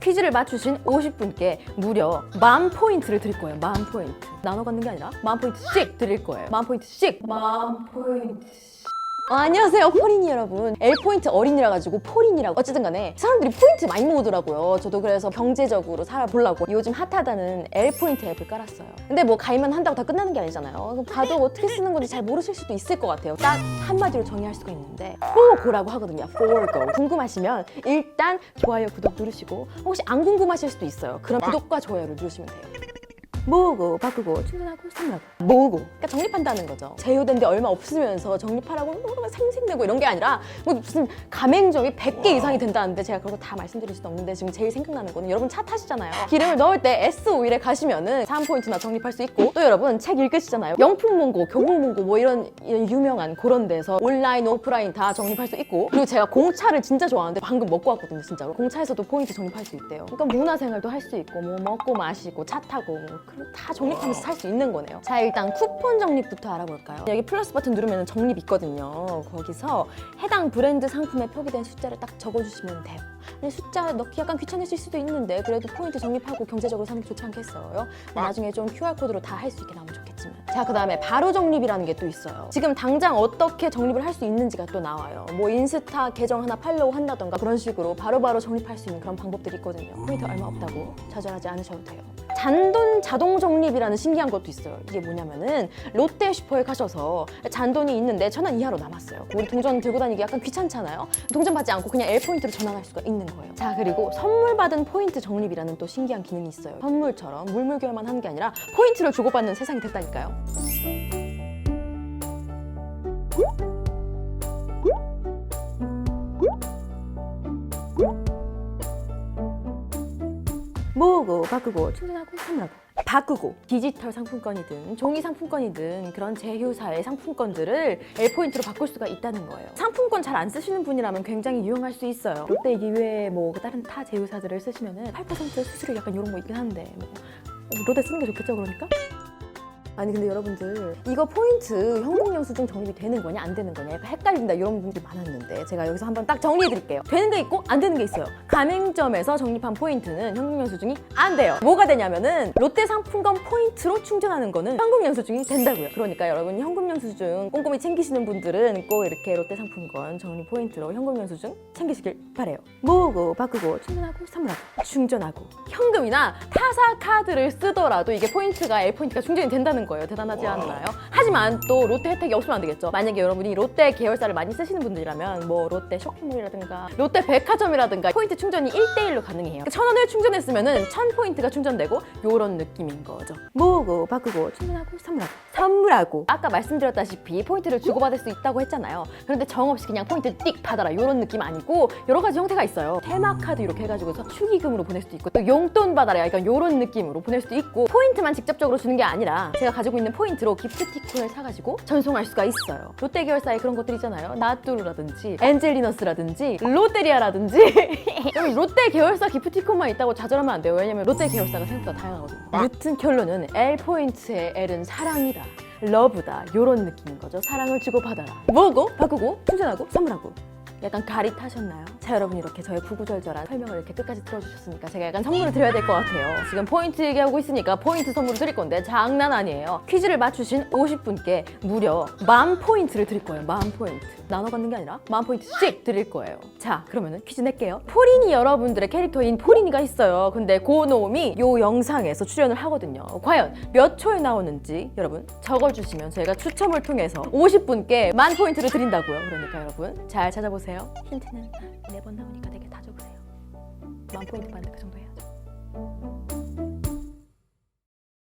퀴즈를 맞추신 50분께 무려 만 포인트를 드릴 거예요. 만 포인트. 나눠 갖는 게 아니라 만 포인트씩 드릴 거예요. 만 포인트씩. 만 포인트. 어, 안녕하세요 포린이 여러분. L포인트 어린이라 가지고 포린이라고. 어쨌든 간에 사람들이 포인트 많이 모으더라고요. 저도 그래서 경제적으로 살아보려고 요즘 핫하다는 L포인트 앱을 깔았어요. 근데 뭐 가입만 한다고 다 끝나는 게 아니잖아요. 봐도 어떻게 쓰는 건지 잘 모르실 수도 있을 것 같아요. 딱 한마디로 정의할 수가 있는데 for go라고 하거든요 for go 궁금하시면 일단 좋아요 구독 누르시고 혹시 안 궁금하실 수도 있어요. 그럼 구독과 좋아요를 누르시면 돼요 모으고 바꾸고 충전하고 선물하고. 모으고. 그러니까 적립한다는 거죠. 제휴된 데 얼마 없으면서 적립하라고 뭐 생생내고 이런 게 아니라 뭐 무슨 가맹점이 100개 이상이 된다는데 제가 그런 거 다 말씀드릴 수도 없는데 지금 제일 생각나는 거는 여러분 차 타시잖아요. 기름을 넣을 때 S 오일에 가시면은 3포인트나 적립할 수 있고 또 여러분 책 읽으시잖아요. 명품문고 교보 문고 뭐 이런 유명한 그런 데서 온라인 오프라인 다 적립할 수 있고 그리고 제가 공차를 진짜 좋아하는데 방금 먹고 왔거든요 진짜로. 공차에서도 포인트 적립할 수 있대요. 그러니까 문화생활도 할 수 있고 뭐 먹고 마시고 차 타고 뭐 그런 다 적립하면서 살 수 있는 거네요. 자 일단 쿠폰 적립부터 알아볼까요? 여기 플러스 버튼 누르면 적립 있거든요. 거기서 해당 브랜드 상품에 표기된 숫자를 딱 적어주시면 돼요. 근데 숫자 넣기 약간 귀찮으실 수도 있는데 그래도 포인트 적립하고 경제적으로 사는 게 좋지 않겠어요? 뭐 나중에 좀 QR코드로 다 할 수 있게 자 그 다음에 바로 적립이라는 게 또 있어요 지금 당장 어떻게 적립을 할 수 있는지가 또 나와요 뭐 인스타 계정 하나 팔로우 한다던가 그런 식으로 바로바로 적립할 수 있는 그런 방법들이 있거든요 포인트 얼마 없다고 좌절하지 않으셔도 돼요 잔돈 자동 적립이라는 신기한 것도 있어요. 이게 뭐냐면은 롯데 슈퍼에 가셔서 잔돈이 있는데 천 원 이하로 남았어요. 우리 동전 들고 다니기 약간 귀찮잖아요. 동전 받지 않고 그냥 L 포인트로 전환할 수가 있는 거예요. 자 그리고 선물 받은 포인트 적립이라는 또 신기한 기능이 있어요. 선물처럼 물물교환만 하는 게 아니라 포인트를 주고받는 세상이 됐다니까요. 모으고 바꾸고 충전하고 선물하고. 바꾸고 디지털 상품권이든 종이 상품권이든 그런 제휴사의 상품권들을 L포인트로 바꿀 수가 있다는 거예요. 상품권 잘 안 쓰시는 분이라면 굉장히 유용할 수 있어요. 롯데 이외에 뭐 다른 타 제휴사들을 쓰시면은 8% 수수료 약간 이런 거 있긴 한데 뭐. 롯데 쓰는 게 좋겠죠 그러니까? 아니 근데 여러분들 이거 포인트 현금 영수증 적립이 되는 거냐 안 되는 거냐 약간 헷갈린다 이런 분들이 많았는데 제가 여기서 한번 딱 정리해 드릴게요. 되는 게 있고 안 되는 게 있어요. 가맹점에서 적립한 포인트는 현금 영수증이 안 돼요. 뭐가 되냐면은 롯데 상품권 포인트로 충전하는 거는 현금 영수증이 된다고요. 그러니까 여러분 현금 영수증 꼼꼼히 챙기시는 분들은 꼭 이렇게 롯데 상품권 적립 포인트로 현금 영수증 챙기시길 바래요. 모으고 바꾸고 충전하고 선물하고 충전하고. 현금이나 타사 카드를 쓰더라도 이게 포인트가 L 포인트가 충전이 된다는 거예요. 대단하지 않나요? 하지만 또 롯데 혜택이 없으면 안 되겠죠. 만약에 여러분이 롯데 계열사를 많이 쓰시는 분들이라면 뭐 롯데 쇼핑몰이라든가 롯데 백화점이라든가 포인트 충전이 1대1로 가능해요. 천 원을 충전했으면은 천 포인트가 충전되고 요런 느낌인 거죠. 모으고 바꾸고 충전하고 선물하고 선물하고 아까 말씀드렸다시피 포인트를 주고받을 수 있다고 했잖아요. 그런데 정 없이 그냥 포인트 띡 받아라 요런 느낌 아니고 여러 가지 형태가 있어요. 테마카드 이렇게 해가지고서 축의금으로 보낼 수도 있고 또 용돈 받아라 약간 요런 느낌으로 보낼 수도 있고 포인트만 직접적으로 주는 게 아니라 제가 가지고 있는 포인트로 기프티콘을 사가지고 전송할 수가 있어요. 롯데 계열사의 그런 것들 있잖아요. 나뚜루라든지 엔젤리너스라든지 롯데리아라든지 여기 롯데 계열사 기프티콘만 있다고 좌절하면 안 돼요. 왜냐면 롯데 계열사가 생각보다 다양하거든요. 무튼 결론은 L 포인트의 L은 사랑이다. 러브다 요런 느낌인 거죠 사랑을 주고받아라 뭐고 바꾸고 충전하고 선물하고 약간 가릿하셨나요? 자 여러분 이렇게 저의 구구절절한 설명을 이렇게 끝까지 들어주셨으니까 제가 약간 선물을 드려야 될 것 같아요. 지금 포인트 얘기하고 있으니까 포인트 선물을 드릴 건데 장난 아니에요. 퀴즈를 맞추신 50분께 무려 만 포인트를 드릴 거예요. 만 포인트 나눠 갖는 게 아니라 만 포인트씩 드릴 거예요. 자 그러면은 퀴즈 낼게요. 포린이 여러분들의 캐릭터인 포린이가 있어요. 근데 고놈이 요 영상에서 출연을 하거든요. 과연 몇 초에 나오는지 여러분 적어주시면 저희가 추첨을 통해서 50분께 만 포인트를 드린다고요. 그러니까 여러분 잘 찾아보세요. 힌트는 네 번 나오니까 되게 다 적으세요. 만 포인트 받는 그 정도 해야죠